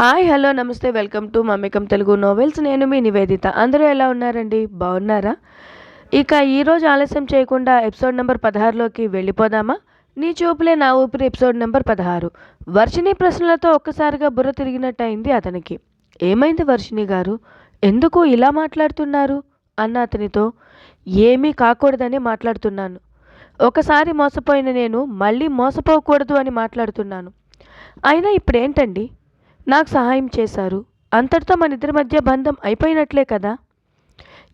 Hi hello నమస్తే welcome to మమ్మికం Telugu novels నేను మీ నివేదిత. అందరూ ఎలా ఉన్నారండి? బాగున్నారా? ఇక ఈరోజు ఆలస్యం చేయకుండా ఎపిసోడ్ నెంబర్ పదహారులోకి వెళ్ళిపోదామా? నీ చూపులే నా ఊపిరి ఎపిసోడ్ నెంబర్ పదహారు. వర్షిణి ప్రశ్నలతో ఒక్కసారిగా బుర్ర తిరిగినట్టు అయింది అతనికి. ఏమైంది వర్షిణి గారు? ఎందుకు ఇలా మాట్లాడుతున్నారు? అన్న అతనితో ఏమీ కాకూడదని మాట్లాడుతున్నాను. ఒకసారి మోసపోయిన నేను మళ్ళీ మోసపోకూడదు అని మాట్లాడుతున్నాను. అయినా ఇప్పుడేంటండి? నాకు సహాయం చేశారు. అంతటితో మన ఇద్దరి మధ్య బంధం అయిపోయినట్లే కదా?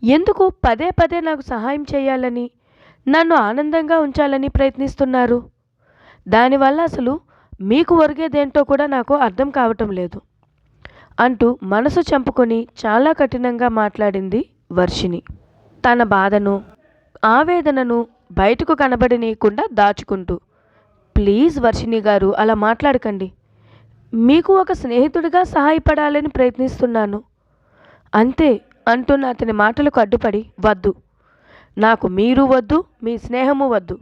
ఎందుకు పదే పదే నాకు సహాయం చేయాలని నన్ను ఆనందంగా ఉంచాలని ప్రయత్నిస్తున్నారు? దానివల్ల అసలు మీకు ఒరిగేదేంటో కూడా నాకు అర్థం కావటం లేదు. అంటూ మనసు చంపుకొని చాలా కఠినంగా మాట్లాడింది వర్షిని తన బాధను ఆవేదనను బయటకు కనబడనీయకుండా దాచుకుంటూ ప్లీజ్ వర్షిని గారు అలా మాట్లాడకండి. మీకు ఒక స్నేహితుడిగా సహాయపడాలని ప్రయత్నిస్తున్నాను. అంతే అంటున్న అతని మాటలకు అడ్డుపడి వద్దు. నాకు మీరు వద్దు మీ స్నేహము వద్దు.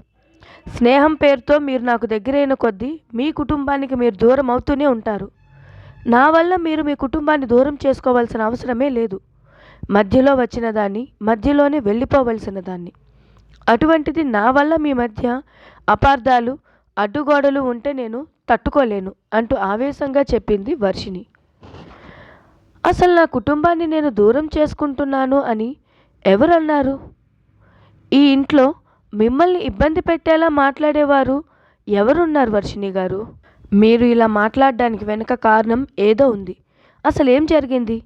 స్నేహం పేరుతో మీరు నాకు దగ్గరైన కొద్దీ మీ కుటుంబానికి మీరు దూరం అవుతూనే ఉంటారు. నా వల్ల మీరు మీ కుటుంబాన్ని దూరం చేసుకోవాల్సిన అవసరమే లేదు. మధ్యలో వచ్చిన దాన్ని మధ్యలోనే వెళ్ళిపోవలసిన దాన్ని. అటువంటిది నా వల్ల మీ మధ్య అపార్థాలు అడ్డుగోడలు ఉంటే నేను తట్టుకోలేను అంటూ ఆవేశంగా చెప్పింది వర్షిణి. అసలు నా కుటుంబాన్ని నేను దూరం చేసుకుంటున్నాను అని ఎవరన్నారు? ఈ ఇంట్లో మిమ్మల్ని ఇబ్బంది పెట్టేలా మాట్లాడేవారు ఎవరున్నారు వర్షిణి గారు? మీరు ఇలా మాట్లాడడానికి వెనుక కారణం ఏదో ఉంది. అసలు ఏం జరిగింది?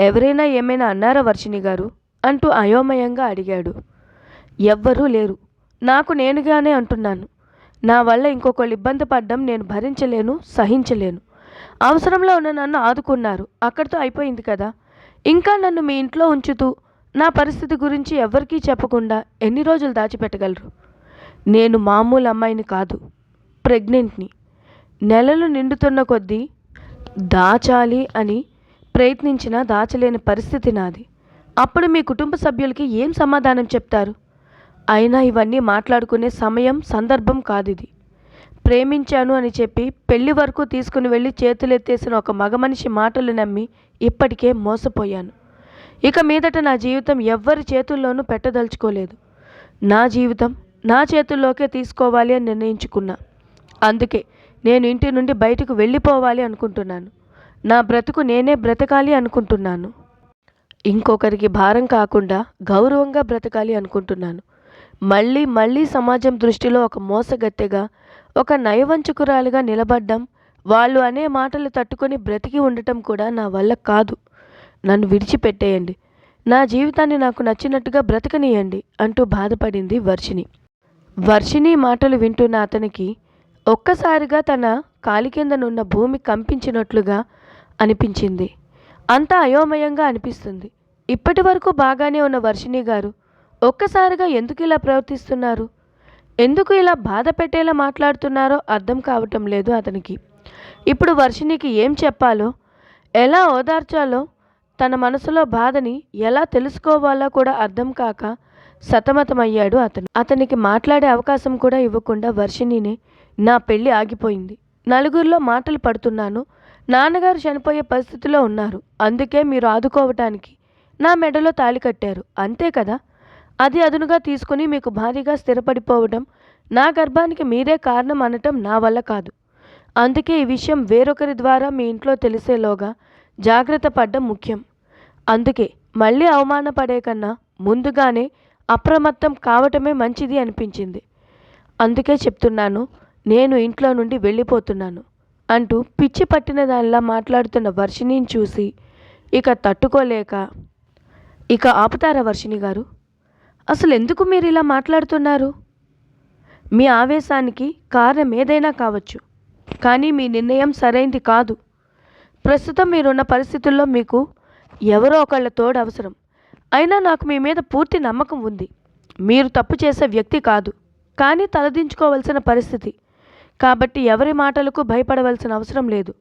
ఎవరైనా ఏమైనా అన్నారా వర్షిని గారు? అంటూ అయోమయంగా అడిగాడు. ఎవ్వరూ లేరు. నాకు నేనుగానే అంటున్నాను. నా వల్ల ఇంకొకళ్ళు ఇబ్బంది పడ్డం నేను భరించలేను సహించలేను. అవసరంలో ఉన్న నన్ను ఆదుకున్నారు. అక్కడితో అయిపోయింది కదా. ఇంకా నన్ను మీ ఇంట్లో ఉంచుతూ నా పరిస్థితి గురించి ఎవరికీ చెప్పకుండా ఎన్ని రోజులు దాచిపెట్టగలరు? నేను మామూలు అమ్మాయిని కాదు ప్రెగ్నెంట్ని. నెలలు నిండుతున్న కొద్దీ దాచాలి అని ప్రయత్నించినా దాచలేని పరిస్థితి నాది. అప్పుడు మీ కుటుంబ సభ్యులకి ఏం సమాధానం చెప్తారు? అయినా ఇవన్నీ మాట్లాడుకునే సమయం సందర్భం కాదు ఇది ప్రేమించాను అని చెప్పి పెళ్ళి వరకు తీసుకుని వెళ్ళి చేతులెత్తేసిన ఒక మగ మనిషి మాటలు నమ్మి ఇప్పటికే మోసపోయాను. ఇక మీదట నా జీవితం ఎవ్వరి చేతుల్లోనూ పెట్టదలుచుకోలేదు. నా జీవితం నా చేతుల్లోకే తీసుకోవాలి అని నిర్ణయించుకున్నా. అందుకే నేను ఇంటి నుండి బయటకు వెళ్ళిపోవాలి అనుకుంటున్నాను. నా బ్రతుకు నేనే బ్రతకాలి అనుకుంటున్నాను. ఇంకొకరికి భారం కాకుండా గౌరవంగా బ్రతకాలి అనుకుంటున్నాను. మళ్ళీ మళ్ళీ సమాజం దృష్టిలో ఒక మోసగత్తెగా ఒక నయవంచుకురాలుగా నిలబడ్డం వాళ్ళు అనే మాటలు తట్టుకొని బ్రతికి ఉండటం కూడా నా వల్ల కాదు. నన్ను విడిచిపెట్టేయండి. నా జీవితాన్ని నాకు నచ్చినట్టుగా బ్రతకనీయండి అంటూ బాధపడింది వర్షిణి. వర్షిణి మాటలు వింటున్న అతనికి ఒక్కసారిగా తన కాలి కిందనున్న భూమి కంపించినట్లుగా అనిపించింది. అంతా అయోమయంగా అనిపిస్తుంది. ఇప్పటి వరకు బాగానే ఉన్న వర్షిణి గారు ఒక్కసారిగా ఎందుకు ఇలా ప్రవర్తిస్తున్నారు? ఎందుకు ఇలా బాధ పెట్టేలా మాట్లాడుతున్నారో అర్థం కావటం లేదు అతనికి. ఇప్పుడు వర్షినికి ఏం చెప్పాలో ఎలా ఓదార్చాలో తన మనసులో బాధని ఎలా తెలుసుకోవాలో కూడా అర్థం కాక సతమతమయ్యాడు అతను. అతనికి మాట్లాడే అవకాశం కూడా ఇవ్వకుండా వర్షిణిని నా పెళ్ళి ఆగిపోయింది. నలుగురిలో మాటలు పడుతున్నాను. నాన్నగారు చనిపోయే పరిస్థితిలో ఉన్నారు. అందుకే మీరు ఆదుకోవటానికి నా మెడలో తాళి కట్టారు. అంతే కదా? అది అదునుగా తీసుకుని మీకు భారీగా స్థిరపడిపోవడం నా గర్భానికి మీరే కారణం అనటం నా వల్ల కాదు. అందుకే ఈ విషయం వేరొకరి ద్వారా మీ ఇంట్లో తెలిసేలోగా జాగ్రత్త పడ్డం ముఖ్యం. అందుకే మళ్ళీ అవమానపడే కన్నా ముందుగానే అప్రమత్తం కావటమే మంచిది అనిపించింది. అందుకే చెప్తున్నాను నేను ఇంట్లో నుండి వెళ్ళిపోతున్నాను అంటూ పిచ్చి పట్టిన దానిలా మాట్లాడుతున్న వర్షిణిని చూసి ఇక తట్టుకోలేక ఇక ఆపుతారా వర్షిణి గారు? అసలు ఎందుకు మీరు ఇలా మాట్లాడుతున్నారు? మీ ఆవేశానికి కారణం ఏదైనా కావచ్చు. కానీ మీ నిర్ణయం సరైంది కాదు. ప్రస్తుతం మీరున్న పరిస్థితుల్లో మీకు ఎవరో ఒకళ్ళ తోడు అవసరం అయినా నాకు మీ మీద పూర్తి నమ్మకం ఉంది. మీరు తప్పు చేసే వ్యక్తి కాదు. కానీ తలదించుకోవలసిన పరిస్థితి. కాబట్టి ఎవరి మాటలకు భయపడవలసిన అవసరం లేదు.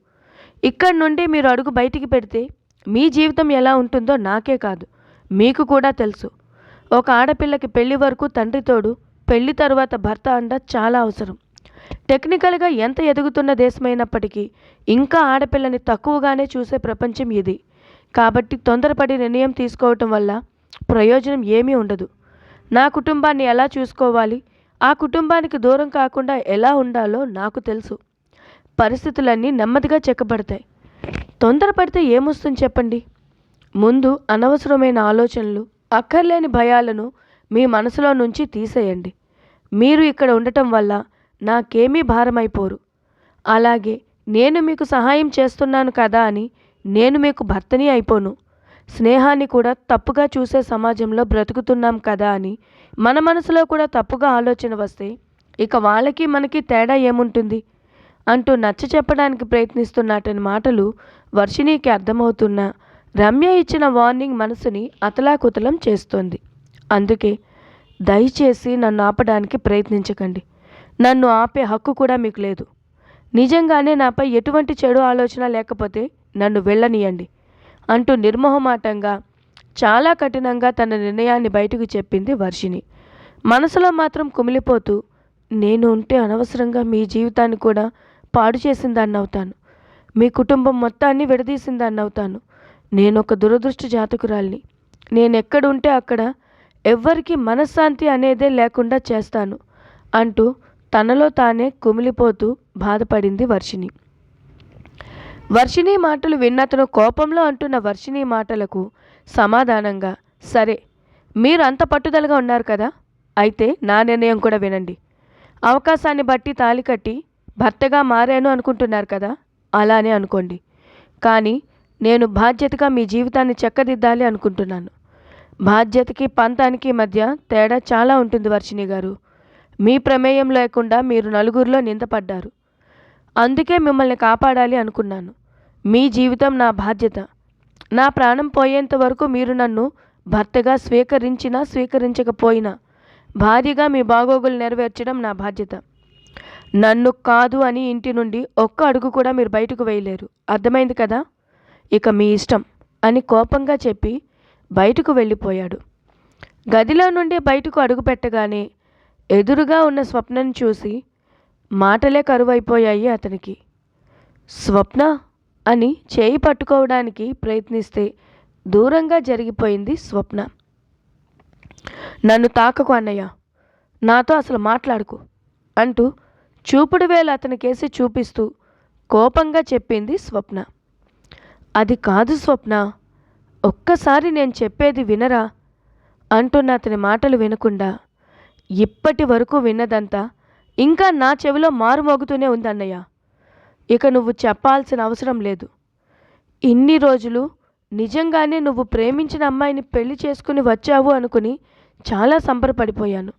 ఇక్కడి నుండి మీరు అడుగు బయటికి పెడితే మీ జీవితం ఎలా ఉంటుందో నాకే కాదు. మీకు కూడా తెలుసు. ఒక ఆడపిల్లకి పెళ్ళి వరకు తండ్రి తోడు పెళ్ళి తర్వాత భర్త అండ చాలా అవసరం. టెక్నికల్గా ఎంత ఎదుగుతున్న దేశమైనప్పటికీ ఇంకా ఆడపిల్లని తక్కువగానే చూసే ప్రపంచం ఇది. కాబట్టి తొందరపడి నిర్ణయం తీసుకోవటం వల్ల ప్రయోజనం ఏమీ ఉండదు. నా కుటుంబాన్ని ఎలా చూసుకోవాలి? ఆ కుటుంబానికి దూరం కాకుండా ఎలా ఉండాలో నాకు తెలుసు. పరిస్థితులన్నీ నెమ్మదిగా చెక్కబడతాయి. తొందరపడితే ఏమొస్తుంది చెప్పండి? ముందు అనవసరమైన ఆలోచనలు అక్కర్లేని భయాలను మీ మనసులో నుంచి తీసేయండి. మీరు ఇక్కడ ఉండటం వల్ల నాకేమీ భారమైపోరు. అలాగే నేను మీకు సహాయం చేస్తున్నాను కదా అని నేను మీకు భర్తని అయిపోను. స్నేహాన్ని కూడా తప్పుగా చూసే సమాజంలో బ్రతుకుతున్నాం కదా అని మన మనసులో కూడా తప్పుగా ఆలోచన వస్తే ఇక వాళ్ళకి మనకి తేడా ఏముంటుంది? అంటూ నచ్చ చెప్పడానికి ప్రయత్నిస్తున్నటని మాటలు వర్షిణీకి అర్థమవుతున్నా రమ్య ఇచ్చిన వార్నింగ్ మనసుని అతలాకుతలం చేస్తోంది. అందుకే దయచేసి నన్ను ఆపడానికి ప్రయత్నించకండి. నన్ను ఆపే హక్కు కూడా మీకు లేదు. నిజంగానే నాపై ఎటువంటి చెడు ఆలోచన లేకపోతే నన్ను వెళ్ళనీయండి అంటూ నిర్మోహమాటంగా చాలా కఠినంగా తన నిర్ణయాన్ని బయటకు చెప్పింది వర్షిణి. మనసులో మాత్రం కుమిలిపోతూ నేను ఉంటే అనవసరంగా మీ జీవితాన్ని కూడా పాడు చేసిందాన్ని అవుతాను మీ కుటుంబం మొత్తాన్ని విడదీసిందాన్ని అవుతాను నేను ఒక దురదృష్ట జాతకురాల్ని. నేను ఎక్కడుంటే అక్కడ ఎవ్వరికి మనశ్శాంతి అనేదే లేకుండా చేస్తాను అంటూ తనలో తానే కుమిలిపోతూ బాధపడింది వర్షిణి. వర్షిణి మాటలు విన్నతను కోపంలో అంటున్న వర్షిణి మాటలకు సమాధానంగా సరే మీరు అంత పట్టుదలగా ఉన్నారు కదా అయితే నా నిర్ణయం కూడా వినండి. అవకాశాన్ని బట్టి తాలి కట్టి భర్తగా మారాను అనుకుంటున్నారు కదా అలానే అనుకోండి. కానీ నేను బాధ్యతగా మీ జీవితాన్ని చక్కదిద్దాలి అనుకుంటున్నాను. బాధ్యతకి పంతానికి మధ్య తేడా చాలా ఉంటుంది వర్షిణి గారు. మీ ప్రమేయం లేకుండా మీరు నలుగురిలో నిందపడ్డారు. అందుకే మిమ్మల్ని కాపాడాలి అనుకున్నాను. మీ జీవితం నా బాధ్యత. నా ప్రాణం పోయేంత వరకు మీరు నన్ను భర్తగా స్వీకరించినా స్వీకరించకపోయినా భారీగా మీ బాగోగులు నెరవేర్చడం నా బాధ్యత. నన్ను కాదు అని ఇంటి నుండి ఒక్క అడుగు కూడా మీరు బయటకు వేయలేరు. అర్థమైంది కదా? ఇక మీ ఇష్టం అని కోపంగా చెప్పి బయటకు వెళ్ళిపోయాడు. గదిలో నుండి బయటకు అడుగు పెట్టగానే ఎదురుగా ఉన్న స్వప్నను చూసి మాటలే కరువైపోయాయి అతనికి. స్వప్న అని చేయి పట్టుకోవడానికి ప్రయత్నిస్తే దూరంగా జరిగిపోయింది స్వప్న. నన్ను తాకకు అన్నయ్య నాతో అసలు మాట్లాడుకు అంటూ చూపుడు వేలు అతనికేసి చూపిస్తూ కోపంగా చెప్పింది స్వప్న. అది కాదు స్వప్న. ఒక్కసారి నేను చెప్పేది వినరా? అంటున్న అతని మాటలు వినకుండా. ఇప్పటి వరకు విన్నదంతా ఇంకా నా చెవిలో మారుమోగుతూనే ఉందన్నయ్య. ఇక నువ్వు చెప్పాల్సిన అవసరం లేదు. ఇన్ని రోజులు నిజంగానే నువ్వు ప్రేమించిన అమ్మాయిని పెళ్ళి చేసుకుని వచ్చావు అనుకుని చాలా సంబరపడిపోయాను.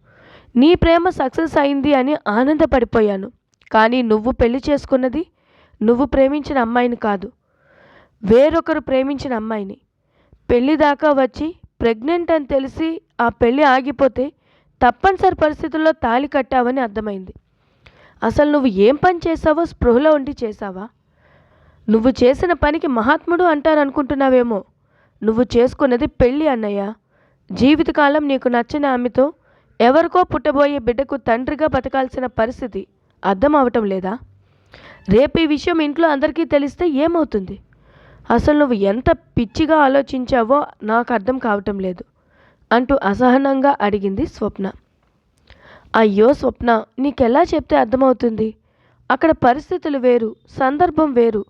నీ ప్రేమ సక్సెస్ అయింది అని ఆనందపడిపోయాను. కానీ నువ్వు పెళ్ళి చేసుకున్నది నువ్వు ప్రేమించిన అమ్మాయిని కాదు. వేరొకరు ప్రేమించిన అమ్మాయిని. పెళ్ళి దాకా వచ్చి ప్రెగ్నెంట్ అని తెలిసి ఆ పెళ్ళి ఆగిపోతే తప్పనిసరి పరిస్థితుల్లో తాళి కట్టావని అర్థమైంది. అసలు నువ్వు ఏం పని చేసావో స్పృహలో ఉండి చేసావా నువ్వు చేసిన పనికి మహాత్ముడు అంటారు అనుకుంటున్నావేమో నువ్వు చేసుకున్నది పెళ్ళి అన్నయ్య. జీవితకాలం నీకు నచ్చిన ఆమెతో ఎవరికో పుట్టబోయే బిడ్డకు తండ్రిగా బతకాల్సిన పరిస్థితి అర్థం అవటం లేదా? రేపు ఈ విషయం ఇంట్లో అందరికీ తెలిస్తే ఏమవుతుంది? అసలు నువ్వు ఎంత పిచ్చిగా ఆలోచించావో నాకు అర్థం కావటం లేదు అంటూ అసహనంగా అడిగింది స్వప్న. అయ్యో స్వప్న నీకెలా చెప్తే అర్థమవుతుంది? అక్కడ పరిస్థితులు వేరు సందర్భం వేరు.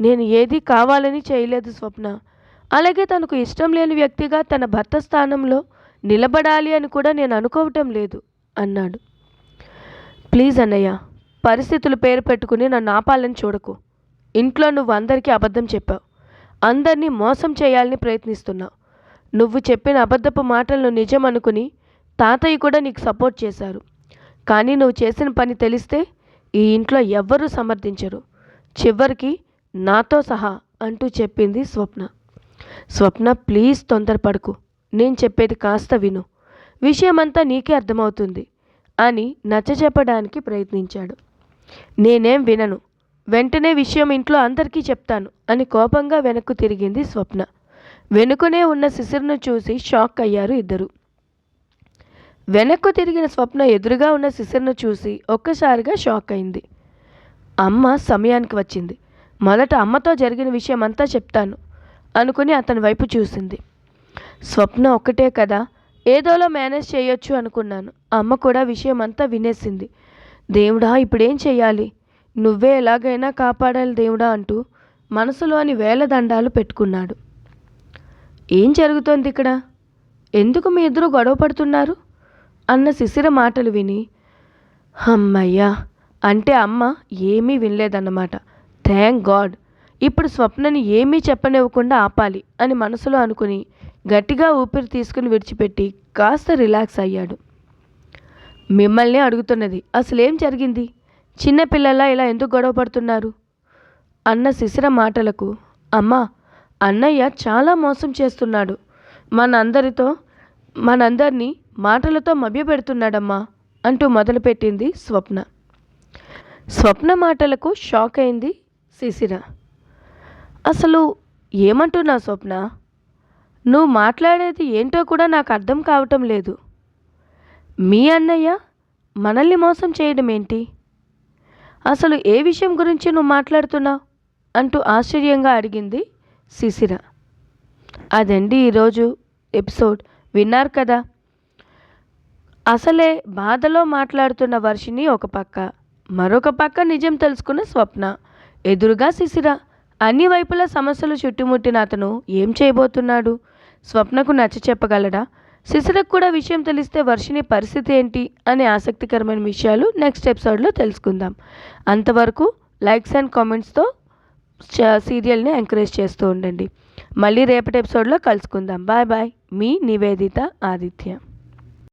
నేను ఏది కావాలని చేయలేదు స్వప్న. అలాగే తనకు ఇష్టం లేని వ్యక్తిగా తన భర్త స్థానంలో నిలబడాలి అని కూడా నేను అనుకోవటం లేదు అన్నాడు. ప్లీజ్ అన్నయ్య పరిస్థితులు పేరు పెట్టుకుని నన్ను ఆపాలని చూడకు. ఇంట్లో నువ్వు అందరికీ అబద్ధం చెప్పావు. అందరినీ మోసం చేయాలని ప్రయత్నిస్తున్నావు నువ్వు చెప్పిన అబద్ధపు మాటలను నిజం అనుకుని తాతయ్య కూడా నీకు సపోర్ట్ చేశారు. కానీ నువ్వు చేసిన పని తెలిస్తే ఈ ఇంట్లో ఎవ్వరూ సమర్థించరు. చివరికి నాతో సహా అంటూ చెప్పింది స్వప్న. స్వప్న ప్లీజ్ తొందరపడకు. నేను చెప్పేది కాస్త విను. విషయమంతా నీకే అర్థమవుతుంది అని నచ్చచెప్పడానికి ప్రయత్నించాడు. నేనేం వినను. వెంటనే విషయం ఇంట్లో అందరికీ చెప్తాను అని కోపంగా వెనక్కు తిరిగింది స్వప్న. వెనుకనే ఉన్న శిశిర్ను చూసి షాక్ అయ్యారు ఇద్దరు. వెనక్కు తిరిగిన స్వప్న ఎదురుగా ఉన్న శిశిర్ను చూసి ఒక్కసారిగా షాక్ అయింది. అమ్మ సమయానికి వచ్చింది. మొదట అమ్మతో జరిగిన విషయం అంతా చెప్తాను అనుకుని అతని వైపు చూసింది. స్వప్న ఒక్కటే కదా ఏదోలో మేనేజ్ చేయొచ్చు అనుకున్నాను. అమ్మ కూడా విషయం అంతా వినేసింది. దేవుడా ఇప్పుడేం చేయాలి? నువ్వే ఎలాగైనా కాపాడాలి దేవుడా అంటూ మనసులోని వేల దండాలు పెట్టుకున్నాడు. ఏం జరుగుతోంది ఇక్కడ? ఎందుకు మీ ఇద్దరు గొడవ పడుతున్నారు? అన్న శిశిర మాటలు విని అమ్మయ్యా అంటే అమ్మ ఏమీ వినలేదన్నమాట. థ్యాంక్ గాడ్ ఇప్పుడు స్వప్నని ఏమీ చెప్పనివ్వకుండా ఆపాలి అని మనసులో అనుకుని గట్టిగా ఊపిరి తీసుకుని విడిచిపెట్టి కాస్త రిలాక్స్ అయ్యాడు. మిమ్మల్ని అడుగుతున్నది అసలేం జరిగింది? చిన్నపిల్లల ఇలా ఎందుకు గొడవ పడుతున్నారు? అన్న శిశిర మాటలకు అమ్మా అన్నయ్య చాలా మోసం చేస్తున్నాడు. మనందరితో మనందరినీ మాటలతో మభ్యపెడుతున్నాడమ్మా అంటూ మొదలుపెట్టింది స్వప్న. స్వప్న మాటలకు షాక్ అయింది శిశిర అసలు ఏమంటున్నా స్వప్న? నువ్వు మాట్లాడేది ఏంటో కూడా నాకు అర్థం కావటం లేదు. మీ అన్నయ్య మనల్ని మోసం చేయడం ఏంటి అసలు ఏ విషయం గురించి నువ్వు మాట్లాడుతున్నావు అంటూ ఆశ్చర్యంగా అడిగింది శిశిర అదండి ఈరోజు ఎపిసోడ్? విన్నారు కదా. అసలే బాధలో మాట్లాడుతున్న వర్షిని ఒక పక్క. మరొక పక్క నిజం తెలుసుకున్న స్వప్న. ఎదురుగా శిశిర అన్ని వైపులా సమస్యలు చుట్టుముట్టిన అతను ఏం చేయబోతున్నాడు? స్వప్నకు నచ్చ చెప్పగలడా? శిశులకు కూడా విషయం తెలిస్తే వర్షిని పరిస్థితి ఏంటి అనే ఆసక్తికరమైన విషయాలు నెక్స్ట్ ఎపిసోడ్లో తెలుసుకుందాం. అంతవరకు లైక్స్ అండ్ కామెంట్స్తో సీరియల్ని ఎంకరేజ్ చేస్తూ ఉండండి. మళ్ళీ రేపటి ఎపిసోడ్లో కలుసుకుందాం. బాయ్ బాయ్ మీ నివేదిత ఆదిత్య.